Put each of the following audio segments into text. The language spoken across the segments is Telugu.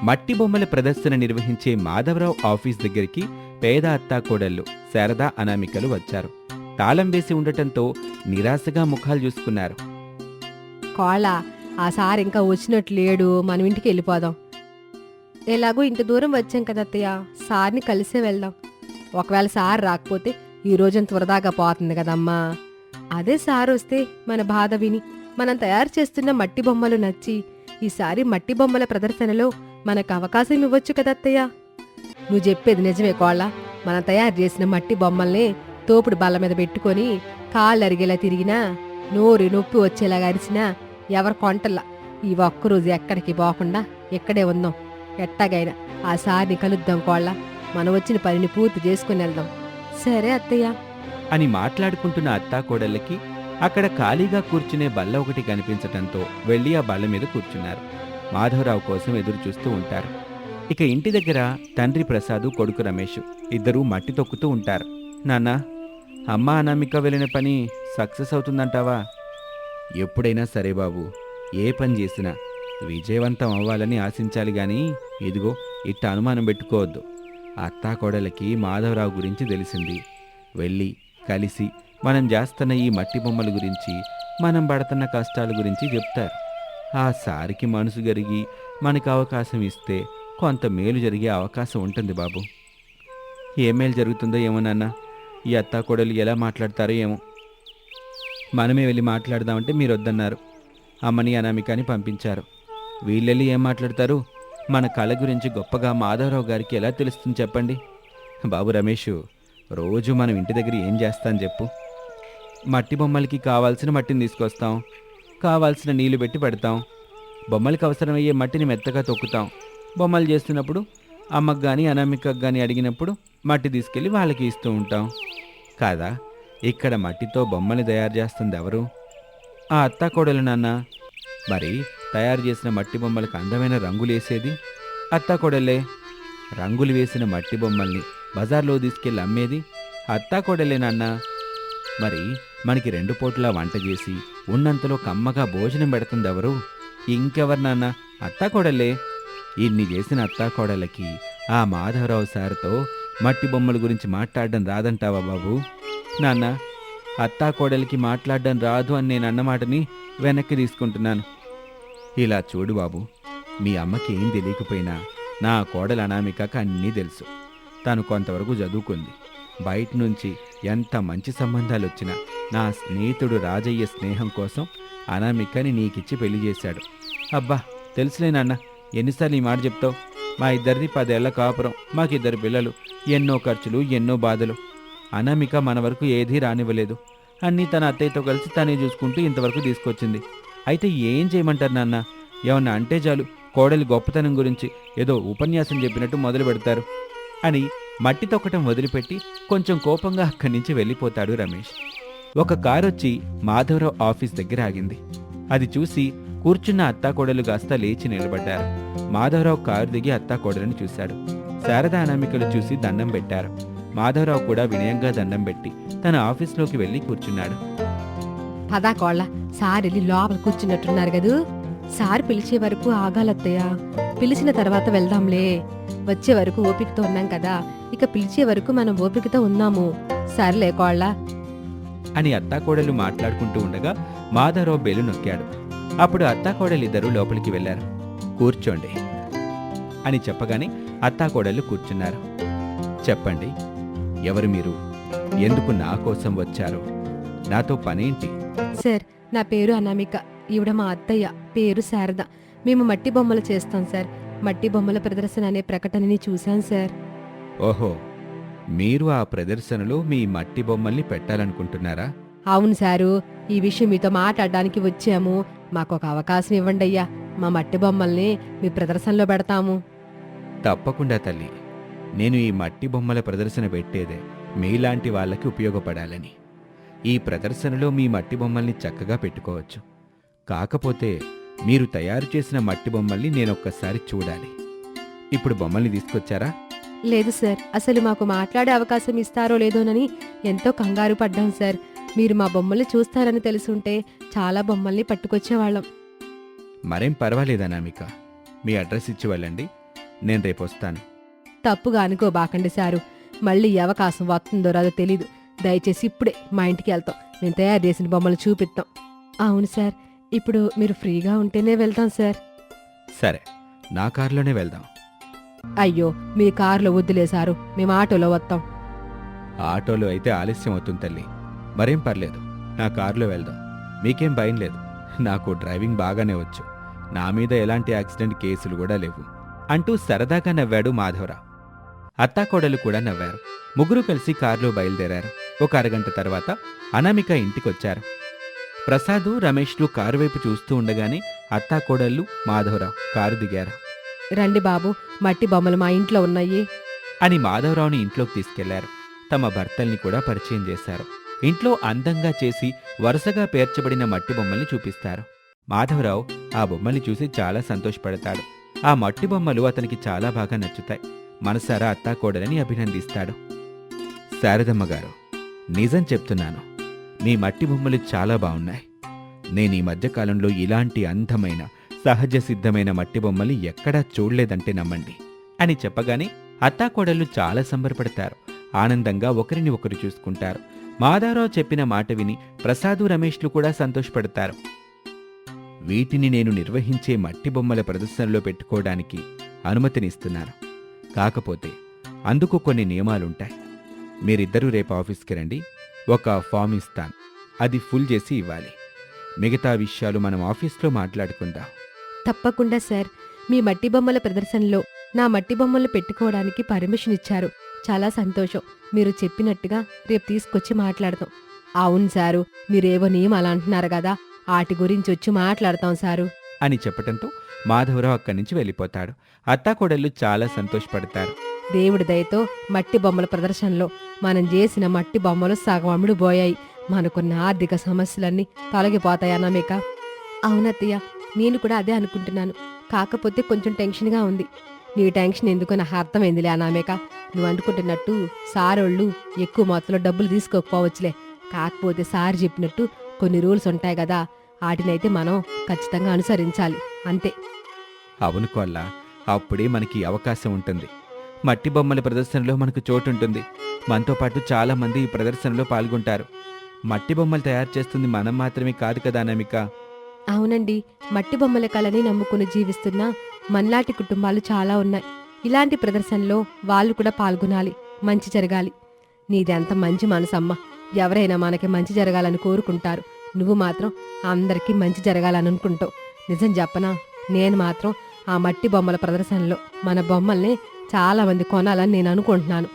మట్టి బొమ్మల ప్రదర్శన నిర్వహించే మాధవరావు ఆఫీస్ దగ్గరికి పేద అత్తాకోడళ్ళు శారదా అనామికలు వచ్చారు. తాళం వేసి ఉండటంతో నిరాశగా ముఖాలు చూసుకున్నారు. కోళ్ళ ఆ సార్ ఇంకా వచ్చినట్లు లేడు మనం ఇంటికి వెళ్ళిపోదాం. ఎలాగో ఇంత దూరం వచ్చాం కదా అత్తయ్య సార్ని కలిసే వెళ్దాం. ఒకవేళ సార్ రాకపోతే ఈ రోజంత వృధాగా పోతుంది కదమ్మా. అదే సార్ వస్తే మన బాధ విని మనం తయారు చేస్తున్న మట్టి బొమ్మలు నచ్చి ఈసారి మట్టి బొమ్మల ప్రదర్శనలో మనకు అవకాశం ఇవ్వచ్చు కదా అత్తయ్య నువ్వు చెప్పేది నిజమే కోళ్ళ. మనం తయారు చేసిన మట్టి బొమ్మల్ని తోపుడు బల్ల మీద పెట్టుకొని కాళ్ళు అరిగేలా తిరిగినా నోరు నొప్పి వచ్చేలా అరిచినా ఎవరు కొంటల్లా ఈ ఒక్కరోజు ఎక్కడికి పోకుండా ఇక్కడే ఉందాం. ఎట్టాగైనా ఆ సార్ని కలుద్దాం కోళ్ళ. మనం వచ్చిన పనిని పూర్తి చేసుకుని వెళ్దాం. సరే అత్తయ్య. అని మాట్లాడుకుంటున్న అత్తాకోడళ్ళకి అక్కడ ఖాళీగా కూర్చునే బల్ల ఒకటి కనిపించటంతో వెళ్ళి ఆ బల్ల మీద కూర్చున్నారు. మాధవరావు కోసం ఎదురు చూస్తూ ఉంటారు. ఇక ఇంటి దగ్గర తండ్రి ప్రసాదు కొడుకు రమేష్ ఇద్దరూ మట్టి తొక్కుతూ ఉంటారు. నాన్న అమ్మ అనామిక వెళ్ళిన పని సక్సెస్ అవుతుందంటావా? ఎప్పుడైనా సరే బాబు ఏ పని చేసినా విజయవంతం అవ్వాలని ఆశించాలి కానీ ఇదిగో ఇట్ట అనుమానం పెట్టుకోవద్దు. అత్తాకోడలకి మాధవరావు గురించి తెలిసింది. వెళ్ళి కలిసి మనం చేస్తున్న ఈ మట్టి బొమ్మల గురించి మనం పడుతున్న కష్టాల గురించి చెప్తారు. ఆ సారికి మనసు గరిగి మనకు అవకాశం ఇస్తే కొంత మేలు జరిగే అవకాశం ఉంటుంది బాబు. ఏ మేలు జరుగుతుందో ఏమో నాన్న ఈ అత్తాకోడలు ఎలా మాట్లాడతారో ఏమో. మనమే వెళ్ళి మాట్లాడదామంటే మీరు వద్దన్నారు. అమ్మని అనామికని పంపించారు. వీళ్ళెళ్ళి ఏం మాట్లాడతారు? మన కళ గురించి గొప్పగా మాధవరావు గారికి ఎలా తెలుస్తుంది చెప్పండి. బాబు రమేష్ రోజు మనం ఇంటి దగ్గర ఏం చేస్తాం చెప్పు. మట్టి బొమ్మలకి కావాల్సిన మట్టిని తీసుకొస్తాం. కావాల్సిన నీళ్ళు పెట్టి పెడతాం. బొమ్మలకి అవసరమయ్యే మట్టిని మెత్తగా తొక్కుతాం. బొమ్మలు చేస్తున్నప్పుడు అమ్మకు కానీ అనామికకు కానీ అడిగినప్పుడు మట్టి తీసుకెళ్ళి వాళ్ళకి ఇస్తూ ఉంటాం. కాదా? ఇక్కడ మట్టితో బొమ్మని తయారు చేస్తుంది ఎవరు? ఆ అత్తాకోడలు నాన్న. మరి తయారు చేసిన మట్టి బొమ్మలకు అందమైన రంగులు వేసేది? అత్తాకోడలే రంగులు వేసిన మట్టి బొమ్మల్ని బజార్లో తీసుకెళ్ళి అమ్మేది? అత్తాకోడలే నాన్న. మరి మనకి రెండు పూట్ల వంట చేసి ఉన్నంతలో కమ్మగా భోజనం పెడుతుంది ఎవరు ఇంకెవరు నాన్న? అత్తాకోడలే ఇన్ని చేసిన అత్తాకోడలకి ఆ మాధవరావు సార్తో మట్టి బొమ్మల గురించి మాట్లాడడం రాదంటావా బాబు? నాన్న అత్తాకోడలికి మాట్లాడడం రాదు అని నేను అన్నమాటని వెనక్కి తీసుకుంటున్నాను. ఇలా చూడు బాబు మీ అమ్మకి ఏం తెలియకపోయినా నా కోడలు అనామికకు అన్నీ తెలుసు. తను కొంతవరకు చదువుకుంది. బయట నుంచి ఎంత మంచి సంబంధాలు వచ్చినా నా స్నేహితుడు రాజయ్య స్నేహం కోసం అనామికని నీకిచ్చి పెళ్ళి చేశాడు. అబ్బా తెలుసులే నాన్న ఎన్నిసార్లు ఈ మాట చెప్తావు? మా ఇద్దరిది పదేళ్ళ కాపురం మాకిద్దరు పిల్లలు ఎన్నో ఖర్చులు ఎన్నో బాధలు. అనామిక మన వరకు ఏదీ రానివ్వలేదు. అన్నీ తన అత్తయ్యతో కలిసి తనే చూసుకుంటూ ఇంతవరకు తీసుకొచ్చింది. అయితే ఏం చేయమంటారు నాన్న? ఏమన్నా అంటే చాలు కోడలి గొప్పతనం గురించి ఏదో ఉపన్యాసం చెప్పినట్టు మొదలు పెడతారు అని మట్టి తొక్కటం వదిలిపెట్టి కొంచెం కోపంగా అక్కడి నుంచి వెళ్ళిపోతాడు రమేష్. ఒక కారు వచ్చి మాధవరావు ఆఫీస్ దగ్గర ఆగింది. అది చూసి కూర్చున్న అత్తాకోడలు కాస్త లేచి నిలబడ్డారు. మాధవరావు కారు దిగి అత్తాకోడలను చూశాడు. శారదా అనామికలు చూసి దండం పెట్టారు. మాధవరావు కూడా వినయంగా దండం పెట్టి తన ఆఫీస్లోకి వెళ్ళి కూర్చున్నాడు. పదా కోళ్ళ సార్ వెళ్ళి లోపల కూర్చున్నట్టున్నారు కదూ. సార్ పిలిచే వరకు ఆగాలత్తయ్య. పిలిచిన తర్వాత వెళ్దాంలే. వచ్చే వరకు ఓపికతో ఉన్నాం కదా ఇక పిలిచే వరకు మనం ఓపికతో ఉన్నాము. సర్లే కోళ్ళ. అని అత్తాకోడలు మాట్లాడుకుంటూ ఉండగా మాధవరావు బెలు నొక్కాడు. అప్పుడు అత్తాకోడలిద్దరూ లోపలికి వెళ్ళారు. కూర్చోండి అని చెప్పగానే అత్తాకోడలు కూర్చున్నారు. చెప్పండి ఎవరు మీరు? ఎందుకు నా కోసం వచ్చారు? నాతో పనేంటి? సార్ నా పేరు అనామిక. ఈవిడ మా అత్తయ్య. పేరు శారద. మేము మట్టి బొమ్మలు చేస్తాం సార్. మట్టి బొమ్మల ప్రదర్శన అనే ప్రకటనని చూశాం సార్. ఓహో మీరు ఆ ప్రదర్శనలో మీ మట్టి బొమ్మల్ని పెట్టాలనుకుంటున్నారా? అవును సారు. ఈ విషయం మీతో మాట్లాడడానికి వచ్చాము. మాకు ఒక అవకాశం ఇవ్వండి అయ్యా. మా మట్టి బొమ్మల్ని మీ ప్రదర్శనలో పెడతాము. తప్పకుండా తల్లి. నేను ఈ మట్టి బొమ్మల ప్రదర్శన పెట్టేదే మీలాంటి వాళ్ళకి ఉపయోగపడాలని. ఈ ప్రదర్శనలో మీ మట్టి బొమ్మల్ని చక్కగా పెట్టుకోవచ్చు. కాకపోతే మీరు తయారు చేసిన మట్టి బొమ్మల్ని నేనొక్కసారి చూడాలి. ఇప్పుడు బొమ్మల్ని తీసుకొచ్చారా? లేదు సార్. అసలు మాకు మాట్లాడే అవకాశం ఇస్తారో లేదోనని ఎంతో కంగారు పడ్డాం సార్. మీరు మా బొమ్మల్ని చూస్తారని తెలుసుంటే చాలా బొమ్మల్ని పట్టుకొచ్చేవాళ్ళం. మరేం పర్వాలేదు అనామిక మీ అడ్రస్ ఇచ్చి వెళ్ళండి. నేను రేపు వస్తాను తప్పుగా అనుకోబాకండి సారు. మళ్ళీ ఈ అవకాశం వస్తుందో రాదో తెలీదు. దయచేసి ఇప్పుడే మా ఇంటికి వెళ్తాం. మేము తయారు చేసిన బొమ్మలు చూపిస్తాం అవును సార్. ఇప్పుడు మీరు ఫ్రీగా ఉంటేనే వెళ్తాం సార్. సరే నా కారులోనే వెళ్దాం. అయ్యో మీ కారులో వద్దులే సారు. మేము ఆటోలో వస్తాం ఆటోలో అయితే ఆలస్యం అవుతుంది తల్లి. మరేం పర్లేదు నా కారులో వెళ్దాం. మీకేం భయం లేదు. నాకు డ్రైవింగ్ బాగానే వచ్చు. నా మీద ఎలాంటి యాక్సిడెంట్ కేసులు కూడా లేవు. అంటూ సరదాగా నవ్వాడు మాధవరావు. అత్తాకోడలు కూడా నవ్వారు. ముగ్గురు కలిసి కారులో బయలుదేరారు. ఒక అరగంట తర్వాత అనామిక ఇంటికొచ్చారు. ప్రసాదు రమేష్లు కారు వైపు చూస్తూ ఉండగానే అత్తాకోడళ్ళు మాధవరావు కారు దిగారు. రండి బాబు మట్టి బొమ్మలు మా ఇంట్లో ఉన్నాయి. అని మాధవరావుని ఇంట్లోకి తీసుకెళ్ళారు. తమ భర్తల్ని కూడా పరిచయం చేశారు. ఇంట్లో అందంగా చేసి వరుసగా పేర్చబడిన మట్టి బొమ్మల్ని చూపిస్తారు. మాధవరావు ఆ బొమ్మల్ని చూసి చాలా సంతోషపడతాడు. ఆ మట్టి బొమ్మలు అతనికి చాలా బాగా నచ్చుతాయి. మనసారా అత్తాకోడలని అభినందిస్తాడు. శారదమ్మ గారు నిజం చెప్తున్నాను. మీ మట్టి బొమ్మలు చాలా బాగున్నాయి. నేను ఈ మధ్యకాలంలో ఇలాంటి అందమైన సహజ సిద్ధమైన మట్టి బొమ్మలు ఎక్కడా చూడలేదంటే నమ్మండి. అని చెప్పగానే అత్తాకోడళ్ళు చాలా సంబరపడతారు. ఆనందంగా ఒకరిని ఒకరు చూసుకుంటారు. మాధవరావు చెప్పిన మాట విని ప్రసాదు రమేష్లు కూడా సంతోషపడతారు. వీటిని నేను నిర్వహించే మట్టి బొమ్మల ప్రదర్శనలో పెట్టుకోవడానికి అనుమతినిస్తున్నాను కాకపోతే అందుకు కొన్ని నియమాలుంటాయి. మీరిద్దరూ రేపు ఆఫీస్కి రండి. ఒక ఫామ్ ఇస్తాను. అది ఫుల్ చేసి ఇవ్వాలి. మిగతా విషయాలు మనం ఆఫీస్లో మాట్లాడుకుందాం. తప్పకుండా సార్. మీ మట్టి బొమ్మల ప్రదర్శనలో నా మట్టి బొమ్మలు పెట్టుకోవడానికి పర్మిషన్ ఇచ్చారు. చాలా సంతోషం. మీరు చెప్పినట్టుగా రేపు తీసుకొచ్చి మాట్లాడతాం. అవును సారు. మీరేవో నియమాలు అంటున్నారు కదా. వాటి గురించి వచ్చి మాట్లాడతాం సారు. అని చెప్పటంతో మాధవరావు అక్కడి నుంచి వెళ్ళిపోతాడు. అత్తాకోడళ్ళు చాలా సంతోషపడతారు. దేవుడి దయతో మట్టి బొమ్మల ప్రదర్శనలో మనం చేసిన మట్టి బొమ్మలు సగం అమ్ముడు పోయాయి. మనకున్న ఆర్థిక సమస్యలన్నీ తొలగిపోతాయన్నా మీక అవునత్తయ్య నేను కూడా అదే అనుకుంటున్నాను. కాకపోతే కొంచెం టెన్షన్గా ఉంది. నీ టెన్షన్ ఎందుకు నాకు అర్థమైందిలే అనామేక నువ్వు అనుకుంటున్నట్టు సారోళ్ళు ఎక్కువ మొత్తంలో డబ్బులు తీసుకోకపోవచ్చులే. కాకపోతే సార్ చెప్పినట్టు కొన్ని రూల్స్ ఉంటాయి కదా వాటినైతే మనం ఖచ్చితంగా అనుసరించాలి. అంతే. అవును కొల్లా అప్పుడే మనకి అవకాశం ఉంటుంది. మట్టి బొమ్మల ప్రదర్శనలో మనకు చోటుంటుంది. మనతో పాటు చాలా మంది ఈ ప్రదర్శనలో పాల్గొంటారు. మట్టి బొమ్మలు తయారు చేస్తుంది మనం మాత్రమే కాదు కదా నమిక అవునండి. మట్టి బొమ్మల కళని నమ్ముకుని జీవిస్తున్న మన్లాంటి కుటుంబాలు చాలా ఉన్నాయి. ఇలాంటి ప్రదర్శనలో వాళ్ళు కూడా పాల్గొనాలి మంచి జరగాలి. నీదంత మంచి మనసమ్మ. ఎవరైనా మనకి మంచి జరగాలని కోరుకుంటారు. నువ్వు మాత్రం అందరికీ మంచి జరగాలని అనుకుంటావు. నిజం చెప్పనా? నేను మాత్రం ఆ మట్టి బొమ్మల ప్రదర్శనలో మన బొమ్మల్ని చాలా మంది కొనాలని నేను అనుకుంటున్నాను.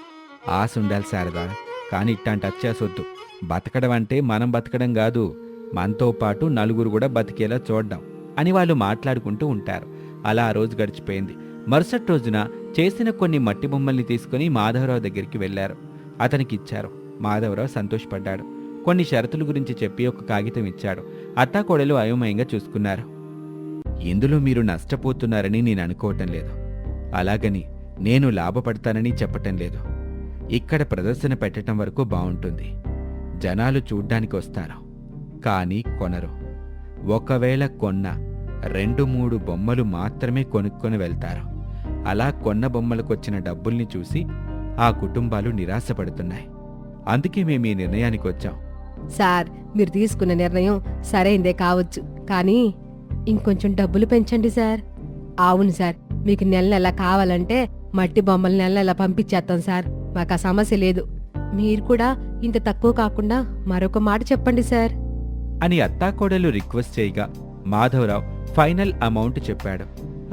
ఆశ ఉండాలి శారదా కానీ ఇట్లాంటి అత్యాసొద్దు బతకడం అంటే మనం బతకడం కాదు మనతో పాటు నలుగురు కూడా బతికేలా చూడడం అని వాళ్ళు మాట్లాడుకుంటూ ఉంటారు. అలా ఆ రోజు గడిచిపోయింది. మరుసటి రోజున చేసిన కొన్ని మట్టి బొమ్మల్ని తీసుకుని మాధవరావు దగ్గరికి వెళ్ళారు అతనికి ఇచ్చారు. మాధవరావు సంతోషపడ్డాడు. కొన్ని షరతుల గురించి చెప్పి ఒక కాగితం ఇచ్చాడు. అత్తాకోడలు అయోమయంగా చూసుకున్నారు. ఇందులో మీరు నష్టపోతున్నారని నేను అనుకోవటం లేదు. అలాగని నేను లాభపడతానని చెప్పటం లేదు. ఇక్కడ ప్రదర్శన పెట్టడం వరకు బాగుంటుంది జనాలు చూడ్డానికి వస్తారు. కానీ కొనరు. ఒకవేళ కొన్న రెండు మూడు బొమ్మలు మాత్రమే కొనుక్కొని వెళ్తారు. అలా కొన్న బొమ్మలకొచ్చిన డబ్బుల్ని చూసి ఆ కుటుంబాలు నిరాశపడుతున్నాయి. అందుకే మేము ఈ నిర్ణయానికి వచ్చాం. సార్ మీరు తీసుకున్న నిర్ణయం సరైందే కావచ్చు. కానీ ఇంకొంచెం డబ్బులు పెంచండి సార్. అవును సార్. మీకు నెల నెల కావాలంటే మట్టి బొమ్మల నెల నెల పంపించేస్తాం సార్. మాకు ఆ సమస్య లేదు. మీరు కూడా ఇంత తక్కువ కాకుండా మరొక మాట చెప్పండి సార్. అని అత్తాకోడలు రిక్వెస్ట్ చేయగా మాధవరావు ఫైనల్ అమౌంట్ చెప్పాడు.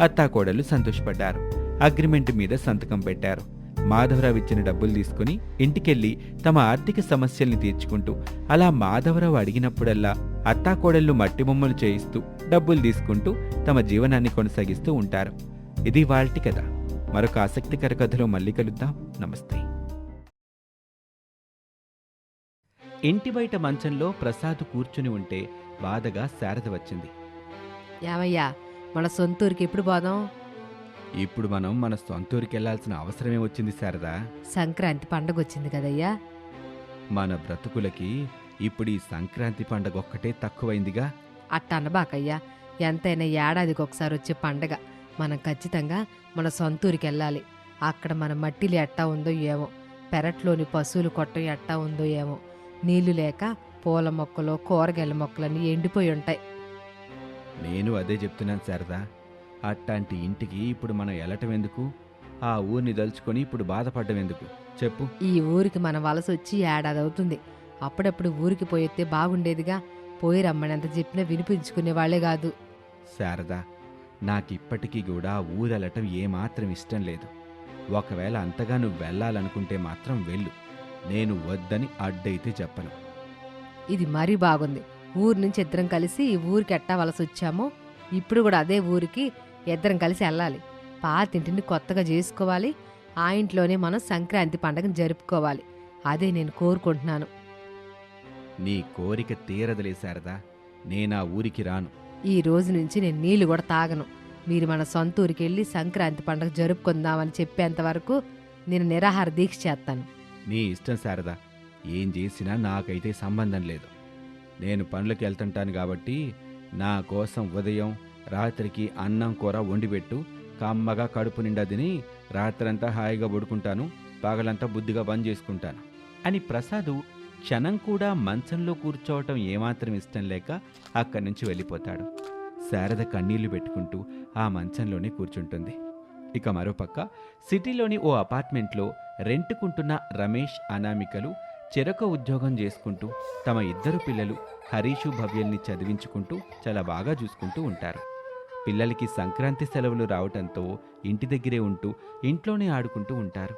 అత్తాకోడలు సంతోషపడ్డారు. అగ్రిమెంట్ మీద సంతకం పెట్టారు. మాధవరావు ఇచ్చిన డబ్బులు తీసుకుని ఇంటికెళ్ళి తమ ఆర్థిక సమస్యల్ని తీర్చుకుంటూ అలా మాధవరావు అడిగినప్పుడల్లా అత్తాకోడళ్ళు మట్టి బొమ్మలు చేయిస్తూ డబ్బులు తీసుకుంటూ తమ జీవనాన్ని కొనసాగిస్తూ ఉంటారు. ఇది వాల్టి కథ. మరొక ఆసక్తికర కథలో మళ్ళీ కలుద్దాం. నమస్తే. ఇంటి బయట మంచంలో ప్రసాద్ కూర్చుని ఉంటే బాధగా శారద వచ్చింది. ఏమయ్యా మన సొంతూరికి ఎప్పుడు పోదాం? ఇప్పుడు మనం మన సొంతూరికి వెళ్ళాల్సిన అవసరమే వచ్చింది శారదా. సంక్రాంతి పండగ వచ్చింది కదయ్యా. మన బ్రతుకులకి ఇప్పుడు ఈ సంక్రాంతి పండగ ఒక్కటే తక్కువైందిగా. అట్ట అనబాకయ్యా ఎంతైనా ఏడాదికి ఒకసారి వచ్చే పండగ. మనం ఖచ్చితంగా మన సొంతూరికి వెళ్ళాలి. అక్కడ మన మట్టిలో ఎట్టా ఉందో ఏమో. పెరట్లోని పశువులు కొట్ట ఎట్టా ఉందో ఏమో. నీళ్ళు లేక పూల మొక్కలు కూరగాయల మొక్కలన్నీ ఎండిపోయి ఉంటాయి. నేను అదే చెప్తున్నాను శారదా. అట్లాంటి ఇంటికి ఇప్పుడు మనం వెళ్ళటం ఎందుకు? ఆ ఊరిని దలుచుకొని ఇప్పుడు బాధపడడం ఎందుకు? చెప్పు. ఈ ఊరికి మన వలస వచ్చి ఏడాది అవుతుంది. అప్పుడప్పుడు ఊరికి పోయొత్తే బాగుండేదిగా. పోయి రమ్మనంత చెప్పినా వినిపించుకునే వాళ్ళే కాదు. శారదా నాకిప్పటికీ కూడా ఊరెళ్ళటం ఏమాత్రం ఇష్టం లేదు. ఒకవేళ అంతగా నువ్వు వెళ్ళాలనుకుంటే మాత్రం వెళ్ళు. నేను వద్దని అడ్డైతే చెప్పను. ఇది మరీ బాగుంది. ఊరు నుంచి ఇద్దరం కలిసి ఈ ఊరికి ఎట్టా వలస వచ్చామో ఇప్పుడు కూడా అదే ఊరికి ఇద్దరం కలిసి వెళ్ళాలి. పాతింటిని కొత్తగా చేసుకోవాలి. ఆ ఇంట్లోనే మనం సంక్రాంతి పండగను జరుపుకోవాలి. అదే నేను కోరుకుంటున్నాను. నీ కోరిక తీరదలే శారదా నేనా ఊరికి రాను. ఈ రోజు నుంచి నేను నీళ్ళు కూడా తాగను. మీరు మన సొంత ఊరికి వెళ్ళి సంక్రాంతి పండగ జరుపుకుందామని చెప్పేంత వరకు నేను నిరాహార దీక్ష చేస్తాను. నీ ఇష్టం శారదా. ఏం చేసినా నాకైతే సంబంధం లేదు. నేను పనులకు వెళ్తుంటాను కాబట్టి నా కోసం ఉదయం రాత్రికి అన్నం కూర వండిపెట్టు కమ్మగా కడుపు నిండా తిని రాత్రంతా హాయిగా పడుకుంటాను పగలంతా బుద్ధిగా బంద్ చేసుకుంటాను అని ప్రసాదు క్షణం కూడా మంచంలో కూర్చోవటం ఏమాత్రం ఇష్టం లేక అక్కడి నుంచి వెళ్ళిపోతాడు. శారద కన్నీళ్ళు పెట్టుకుంటూ ఆ మంచంలోనే కూర్చుంటుంది. ఇక మరోపక్క సిటీలోని ఓ అపార్ట్మెంట్లో రెంటుకుంటున్న రమేష్ అనామికలు చెరక ఉద్యోగం చేసుకుంటూ తమ ఇద్దరు పిల్లలు హరీషు భవ్యల్ని చదివించుకుంటూ చాలా బాగా చూసుకుంటూ ఉంటారు. పిల్లలకి సంక్రాంతి సెలవులు రావటంతో ఇంటి దగ్గరే ఉంటూ ఇంట్లోనే ఆడుకుంటూ ఉంటారు.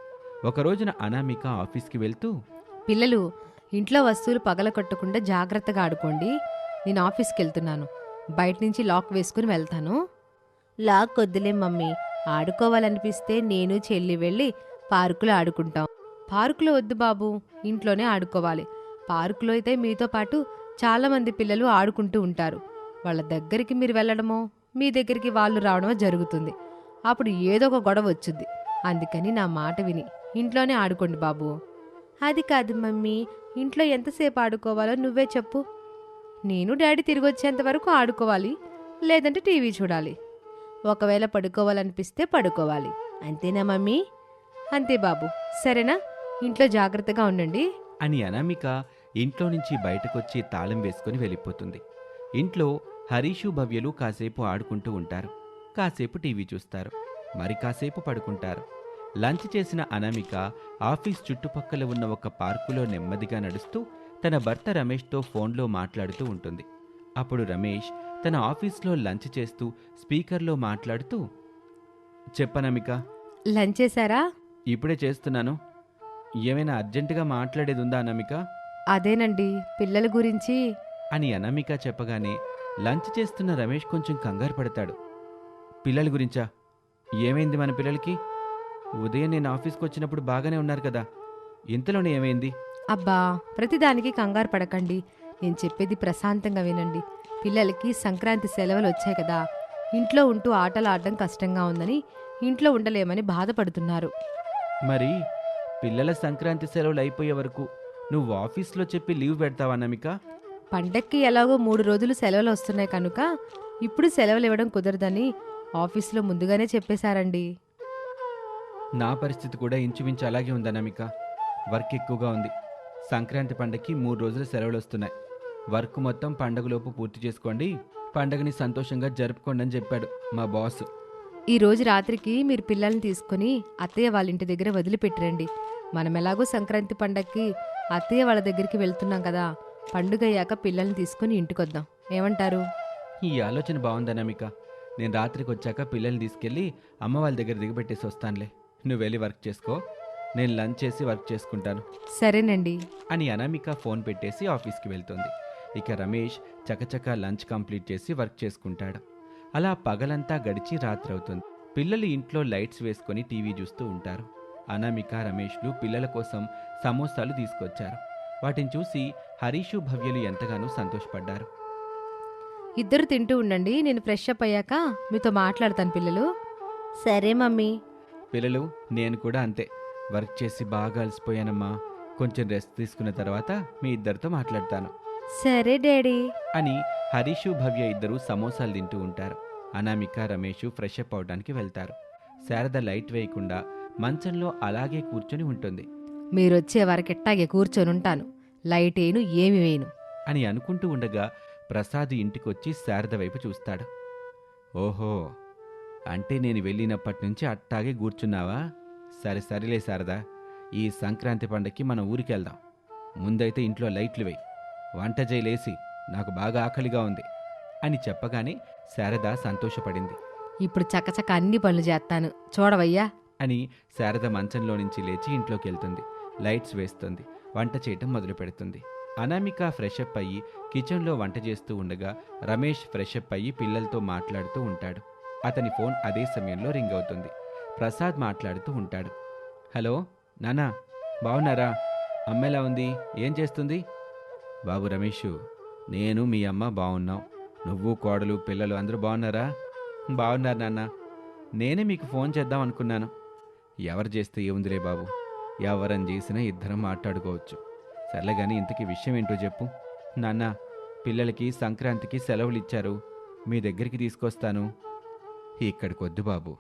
ఒక రోజున అనామిక ఆఫీస్కి వెళ్తూ పిల్లలు ఇంట్లో వస్తువులు పగలగొట్టకుండా జాగ్రత్తగా ఆడుకోండి. నేను ఆఫీస్కి వెళ్తున్నాను. బయట నుంచి లాక్ వేసుకుని వెళ్తాను. లాక్ వద్దులే మమ్మీ. ఆడుకోవాలనిపిస్తే నేను చెల్లి వెళ్ళి పార్కులో ఆడుకుంటాం. పార్కులో వద్దు బాబు. ఇంట్లోనే ఆడుకోవాలి. పార్కులో అయితే మీతో పాటు చాలా మంది పిల్లలు ఆడుకుంటూ ఉంటారు. వాళ్ళ దగ్గరికి మీరు వెళ్ళడమో మీ దగ్గరికి వాళ్ళు రావడమో జరుగుతుంది. అప్పుడు ఏదో ఒక గొడవ వచ్చుద్ది. అందుకని నా మాట విని ఇంట్లోనే ఆడుకోండి బాబు. అది కాదు మమ్మీ. ఇంట్లో ఎంతసేపు ఆడుకోవాలో నువ్వే చెప్పు. నేను డాడీ తిరిగి వచ్చేంత వరకు ఆడుకోవాలి లేదంటే టీవీ చూడాలి. ఒకవేళ పడుకోవాలనిపిస్తే పడుకోవాలి. అంతేనా మమ్మీ? అంతే బాబు. సరేనా? ఇంట్లో జాగ్రత్తగా ఉండండి. అని అనామిక ఇంట్లో నుంచి బయటకొచ్చి తాళం వేసుకుని వెళ్ళిపోతుంది. ఇంట్లో హరీషు భవ్యలు కాసేపు ఆడుకుంటూ ఉంటారు. కాసేపు టీవీ చూస్తారు. మరి కాసేపు పడుకుంటారు. లంచ్ చేసిన అనామిక ఆఫీస్ చుట్టుపక్కల ఉన్న ఒక పార్కులో నెమ్మదిగా నడుస్తూ తన భర్త రమేష్తో ఫోన్లో మాట్లాడుతూ ఉంటుంది. అప్పుడు రమేష్ తన ఆఫీస్లో లంచ్ చేస్తూ స్పీకర్లో మాట్లాడుతూ చెప్పనమిక. లంచ్ చేశారా? ఇప్పుడే చేస్తున్నాను. ఏమైనా అర్జెంటుగా మాట్లాడేది ఉందా అనామిక? అదేనండి పిల్లల గురించి. అని అనామిక చెప్పగానే లంచ్ చేస్తున్న రమేష్ కొంచెం కంగారు పడతాడు. పిల్లల గురించా? ఏమైంది మన పిల్లలకి? ఉదయం నేను ఆఫీస్కి వచ్చినప్పుడు బాగానే ఉన్నారు కదా. ఇంతలోనే ఏమైంది? అబ్బా ప్రతిదానికి కంగారు పడకండి. నేను చెప్పేది ప్రశాంతంగా వినండి. పిల్లలకి సంక్రాంతి సెలవులు వచ్చాయి కదా. ఇంట్లో ఉంటూ ఆటలు ఆడడం కష్టంగా ఉందని ఇంట్లో ఉండలేమని బాధపడుతున్నారు. మరి పిల్లల సంక్రాంతి సెలవులు అయిపోయే వరకు నువ్వు ఆఫీస్లో చెప్పి లీవ్ పెడతావా అనామిక పండక్కి ఎలాగో మూడు రోజులు సెలవులు వస్తున్నాయి కనుక ఇప్పుడు సెలవులు ఇవ్వడం కుదరదని ఆఫీసులో ముందుగానే చెప్పేశారండి. నా పరిస్థితి కూడా ఇంచుమించు అలాగే ఉంది అనామిక. వర్క్ ఎక్కువగా ఉంది. సంక్రాంతి పండగకి మూడు రోజులు సెలవులు వస్తున్నాయి. వర్క్ మొత్తం పండగలోపు పూర్తి చేసుకోండి. పండగని సంతోషంగా జరుపుకోండి అని చెప్పాడు మా బాస్. ఈ రోజు రాత్రికి మీరు పిల్లల్ని తీసుకుని అత్తయ్య వాళ్ళ ఇంటి దగ్గర వదిలిపెట్టరండి. మనం ఎలాగో సంక్రాంతి పండక్కి అత్తయ్య వాళ్ళ దగ్గరికి వెళ్తున్నాం కదా. పండుగ అయ్యాక పిల్లల్ని తీసుకుని ఇంటికొద్దాం. ఏమంటారు? ఈ ఆలోచన బాగుంది అనామిక. నేను రాత్రికి వచ్చాక పిల్లల్ని తీసుకెళ్ళి అమ్మ వాళ్ళ దగ్గర దిగబెట్టేసి వస్తానులే. నువ్వు వెళ్ళి వర్క్ చేసుకో. నేను లంచ్ చేసి వర్క్ చేసుకుంటాను. సరేనండి. అని అనామిక ఫోన్ పెట్టేసి ఆఫీస్కి వెళ్తుంది. ఇక రమేష్ చకచక లంచ్ కంప్లీట్ చేసి వర్క్ చేసుకుంటాడు. అలా పగలంతా గడిచి రాత్రి అవుతుంది పిల్లలు ఇంట్లో లైట్స్ వేసుకొని టీవీ చూస్తూ ఉంటారు. అనామిక రమేష్లు పిల్లల కోసం సమోసాలు తీసుకొచ్చారు. వాటిని చూసి హరీషు భవ్యలు ఎంతగానో సంతోషపడ్డారు. ఇద్దరు తింటూ ఉండండి. నేను ఫ్రెష్ అప్ అయ్యాక మీతో మాట్లాడతాను పిల్లలు. సరే మమ్మీ. పిల్లలు నేను కూడా అంతే. వర్క్ చేసి బాగా అలసిపోయానమ్మా. కొంచెం రెస్ట్ తీసుకున్న తర్వాత మీ ఇద్దరితో మాట్లాడతాను. సరే డాడీ. అని హరీషు భవ్య ఇద్దరు సమోసాలు తింటూ ఉంటారు. అనామిక రమేష్ ఫ్రెష్ అప్ అవడానికి వెళ్తారు. శారద లైట్ వేయకుండా మంచంలో అలాగే కూర్చొని ఉంటుంది. మీరొచ్చే వరకు ఇట్టాగే కూర్చొని ఉంటాను. లైట్ ఏను ఏమి వేయను. అని అనుకుంటూ ఉండగా ప్రసాద్ ఇంటికొచ్చి శారద వైపు చూస్తాడు. ఓహో అంటే నేను వెళ్ళినప్పటి నుంచి అట్టాగే కూర్చున్నావా? సరే సరేలే శారదా. ఈ సంక్రాంతి పండక్కి మన ఊరికి వెళ్దాం ముందైతే ఇంట్లో లైట్లు వేయి. వంట చేయలేసి నాకు బాగా ఆకలిగా ఉంది అని చెప్పగానే శారద సంతోషపడింది. ఇప్పుడు చక్కచక్క అన్ని పనులు చేస్తాను. చూడవయ్యా. అని శారద మంచంలో నుంచి లేచి ఇంట్లోకి వెళ్తుంది లైట్స్ వేస్తుంది. వంట చేయటం మొదలు పెడుతుంది అనామిక ఫ్రెష్ అప్ అయ్యి కిచెన్లో వంట చేస్తూ ఉండగా రమేష్ ఫ్రెష్ అప్ అయ్యి పిల్లలతో మాట్లాడుతూ ఉంటాడు. అతని ఫోన్ అదే సమయంలో రింగ్ అవుతుంది. ప్రసాద్ మాట్లాడుతూ ఉంటాడు. హలో నానా బాగున్నారా అమ్మేలా ఉంది? ఏం చేస్తుంది? బాబు రమేషు నేను మీ అమ్మ బాగున్నాం నువ్వు కోడలు పిల్లలు అందరూ బాగున్నారా బాగున్నారు నాన్న. నేనే మీకు ఫోన్ చేద్దాం అనుకున్నాను. ఎవరు చేస్తే ఏముందిలే బాబు. ఎవరని చేసినా ఇద్దరం మాట్లాడుకోవచ్చు. సర్లే కానీ ఇంతకీ విషయం ఏంటో చెప్పు. నాన్న పిల్లలకి సంక్రాంతికి సెలవులు ఇచ్చారు మీ దగ్గరికి తీసుకొస్తాను. ఇక్కడికి వద్దు బాబు.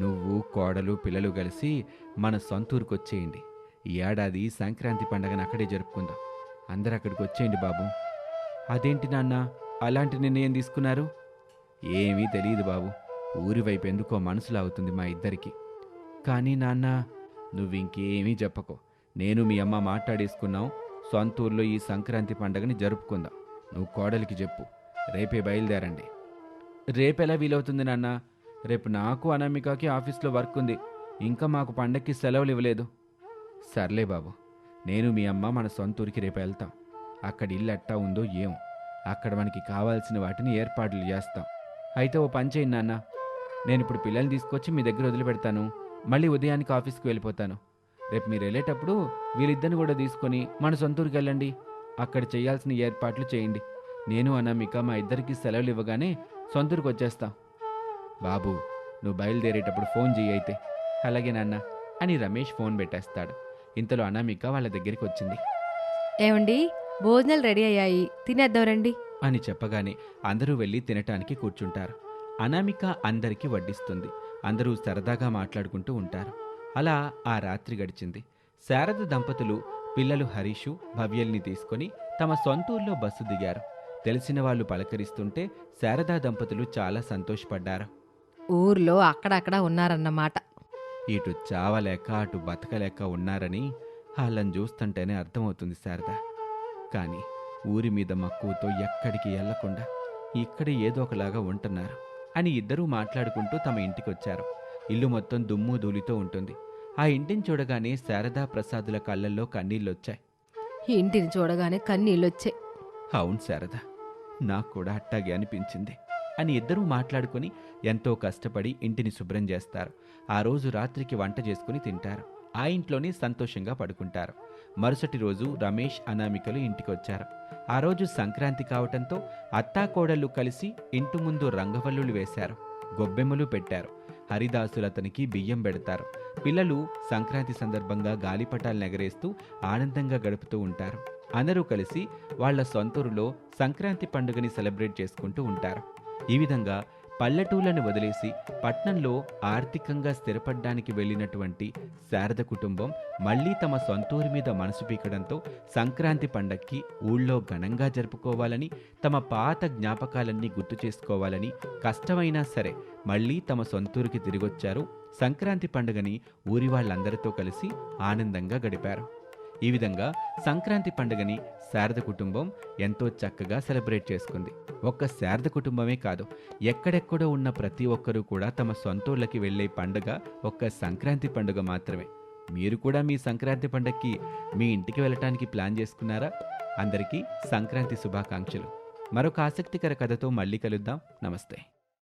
నువ్వు కోడలు పిల్లలు కలిసి మన సొంతూరుకు వచ్చేయండి ఈ ఏడాది సంక్రాంతి పండగను అక్కడే జరుపుకుందాం. అందరు అక్కడికి వచ్చేయండి బాబు. అదేంటి నాన్న? అలాంటి నిర్ణయం తీసుకున్నారు? ఏమీ తెలియదు బాబు. ఊరి వైపు ఎందుకో మనసులో అవుతుంది మా ఇద్దరికి. కానీ నాన్న నువ్వింకేమీ చెప్పకో. నేను మీ అమ్మ మాట్లాడేసుకున్నాం. సొంత ఊర్లో ఈ సంక్రాంతి పండగని జరుపుకుందాం. నువ్వు కోడలికి చెప్పు. రేపే బయలుదేరండి. రేపెలా వీలవుతుంది నాన్న? రేపు నాకు అనామికకి ఆఫీస్లో వర్క్ ఉంది. ఇంకా మాకు పండక్కి సెలవులు ఇవ్వలేదు. సర్లే బాబు నేను మీ అమ్మ మన సొంత ఊరికి రేపు వెళ్తాం. అక్కడ ఇల్లు ఎట్టా ఉందో ఏం? అక్కడ మనకి కావాల్సిన వాటిని ఏర్పాట్లు చేస్తాం. అయితే ఓ పని చేయండి నాన్న. నేను ఇప్పుడు పిల్లల్ని తీసుకొచ్చి మీ దగ్గర వదిలిపెడతాను. మళ్ళీ ఉదయానికి ఆఫీస్కి వెళ్ళిపోతాను. రేపు మీరు వెళ్ళేటప్పుడు వీళ్ళిద్దరిని కూడా తీసుకొని మన సొంత ఊరికి వెళ్ళండి. అక్కడ చేయాల్సిన ఏర్పాట్లు చేయండి. నేను అనామిక మా ఇద్దరికి సెలవులు ఇవ్వగానే సొంతూరుకు వచ్చేస్తాం. బాబు నువ్వు బయలుదేరేటప్పుడు ఫోన్ చేయి అయితే. అలాగే నాన్న అని రమేష్ ఫోన్ పెట్టేస్తాడు. ఇంతలో అనామిక వాళ్ళ దగ్గరికి వచ్చింది. ఏమండి భోజనాలు రెడీ అయ్యాయి తినేద్దాం రండి. అని చెప్పగానే అందరూ వెళ్ళి తినటానికి కూర్చుంటారు. అనామిక అందరికీ వడ్డిస్తుంది. అందరూ సరదాగా మాట్లాడుకుంటూ ఉంటారు. అలా ఆ రాత్రి గడిచింది. శారద దంపతులు పిల్లలు హరీషు భవ్యల్ని తీసుకొని తమ సొంతూరులో బస్సు దిగారు. తెలిసిన వాళ్ళు పలకరిస్తుంటే శారదా దంపతులు చాలా సంతోషపడ్డారు. ఊర్లో అక్కడక్కడ ఉన్నారన్నమాట. ఇటు చావలేక అటు బతకలేక ఉన్నారని వాళ్ళని చూస్తుంటేనే అర్థమవుతుంది శారద. కానీ ఊరి మీద మక్కువతో ఎక్కడికి వెళ్ళకుండా ఇక్కడే ఏదో ఒకలాగా ఉంటున్నారు అని ఇద్దరూ మాట్లాడుకుంటూ తమ ఇంటికొచ్చారు. ఇల్లు మొత్తం దుమ్ము ధూళితో ఉంటుంది. ఆ ఇంటిని చూడగానే శారదా ప్రసాదుల కళ్ళల్లో కన్నీళ్ళొచ్చాయి. ఇంటిని చూడగానే కన్నీళ్ళొచ్చాయి. అవును శారద నాకు కూడా అట్టాగే అనిపించింది. అని ఇద్దరూ మాట్లాడుకుని ఎంతో కష్టపడి ఇంటిని శుభ్రం చేస్తారు. ఆ రోజు రాత్రికి వంట చేసుకుని తింటారు. ఆ ఇంట్లోనే సంతోషంగా పడుకుంటారు. మరుసటి రోజు రమేష్ అనామికలు ఇంటికొచ్చారు. ఆ రోజు సంక్రాంతి కావటంతో అత్తాకోడళ్ళు కలిసి ఇంటి ముందు రంగవల్లులు వేశారు. గొబ్బెమ్మలు పెట్టారు. హరిదాసులు అతనికి బియ్యం పెడతారు. పిల్లలు సంక్రాంతి సందర్భంగా గాలిపటాలు ఎగరేస్తూ ఆనందంగా గడుపుతూ ఉంటారు. అందరూ కలిసి వాళ్ళ సొంతూరులో సంక్రాంతి పండుగని సెలబ్రేట్ చేసుకుంటూ ఉంటారు. ఈ విధంగా పల్లెటూళ్ళను వదిలేసి పట్నంలో ఆర్థికంగా స్థిరపడ్డానికి వెళ్ళినటువంటి శారద కుటుంబం మళ్ళీ తమ సొంతూరి మీద మనసు పీకడంతో సంక్రాంతి పండక్కి ఊళ్ళో ఘనంగా జరుపుకోవాలని తమ పాత జ్ఞాపకాలన్నీ గుర్తు చేసుకోవాలని కష్టమైనా సరే మళ్ళీ తమ సొంతూరికి తిరిగొచ్చారు. సంక్రాంతి పండుగని ఊరి వాళ్ళందరితో కలిసి ఆనందంగా గడిపారు. ఈ విధంగా సంక్రాంతి పండుగని శారద కుటుంబం ఎంతో చక్కగా సెలబ్రేట్ చేసుకుంది. ఒక్క శారద కుటుంబమే కాదు ఎక్కడెక్కడో ఉన్న ప్రతి ఒక్కరూ కూడా తమ సొంతూళ్ళకి వెళ్ళే పండుగ ఒక్క సంక్రాంతి పండుగ మాత్రమే. మీరు కూడా మీ సంక్రాంతి పండగకి మీ ఇంటికి వెళ్ళటానికి ప్లాన్ చేసుకున్నారా? అందరికీ సంక్రాంతి శుభాకాంక్షలు. మరొక ఆసక్తికర కథతో మళ్ళీ కలుద్దాం. నమస్తే.